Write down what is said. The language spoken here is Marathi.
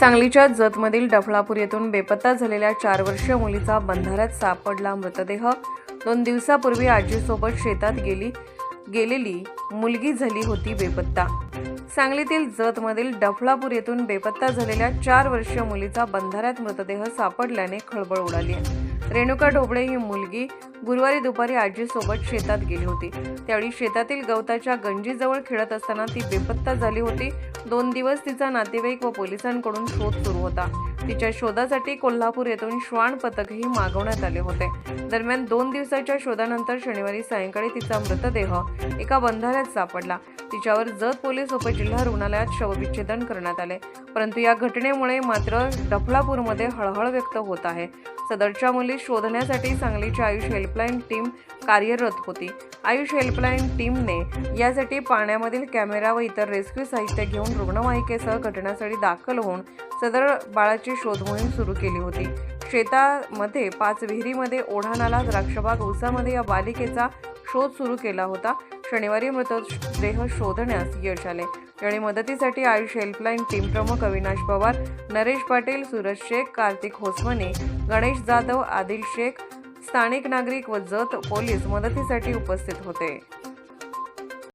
सांगलीच्या जतमधील डफळापूर येथून बेपत्ता झालेल्या चार वर्षीय मुलीचा बंधाऱ्यात सापडला मृतदेह. दोन दिवसापूर्वी आजीसोबत शेतात गेली गेलेली मुलगी झाली होती बेपत्ता. सांगलीतील जतमधील डफळापूर येथून बेपत्ता झालेल्या चार वर्षीय मुलीचा बंधाऱ्यात मृतदेह सापडल्याने खळबळ उडाली रेणुका ढोबळे ही मुलगी गुरुवारी दुपारी आजीसोबत शेतात गेली होती. त्यावेळी शेतातील गवताच्या गंजीजवळ खेळत असताना ती बेपत्ता झाली होती. दोन दिवस तिचा नातेवाईक व पोलिसांकडून शोध सुरू होता. तिच्या शोधासाठी कोल्हापूर येथून श्वान पथकही मागवण्यात आले होते. दरम्यान दोन दिवसाच्या शोधानंतर शनिवारी सायंकाळी तिचा मृतदेह एका बंधाऱ्यात सापडला. तिच्यावर जत पोलीस उपजिल्हा रुग्णालयात शवविच्छेदन करण्यात आले. परंतु या घटनेमुळे मात्र डफलापूरमध्ये हळहळ व्यक्त होत आहे. सदरच्या मुली शोधण्यासाठी सांगलीची आयुष हेल्पलाईन टीम कार्यरत होती. आयुष हेल्पलाईन टीमने यासाठी पाण्यामधील कॅमेरा व इतर रेस्क्यू साहित्य घेऊन रुग्णवाहिकेसह घटनास्थळी दाखल होऊन सदर बाळाची शोध मोहीम सुरू केली होती. शेतामध्ये पाच विहिरीमध्ये ओढा नाला द्राक्षबाग उसामध्ये या बालिकेचा शोध सुरू केला होता. शनिवारी मृतदेह शोधण्यास यश आले. यावेळी मदतीसाठी आयुष हेल्पलाईन टीम प्रमुख अविनाश पवार नरेश पाटील सूरज शेख कार्तिक होसमने गणेश जाधव आदिल शेख स्थानिक नागरिक व जत पोलीस मदतीसाठी उपस्थित होते.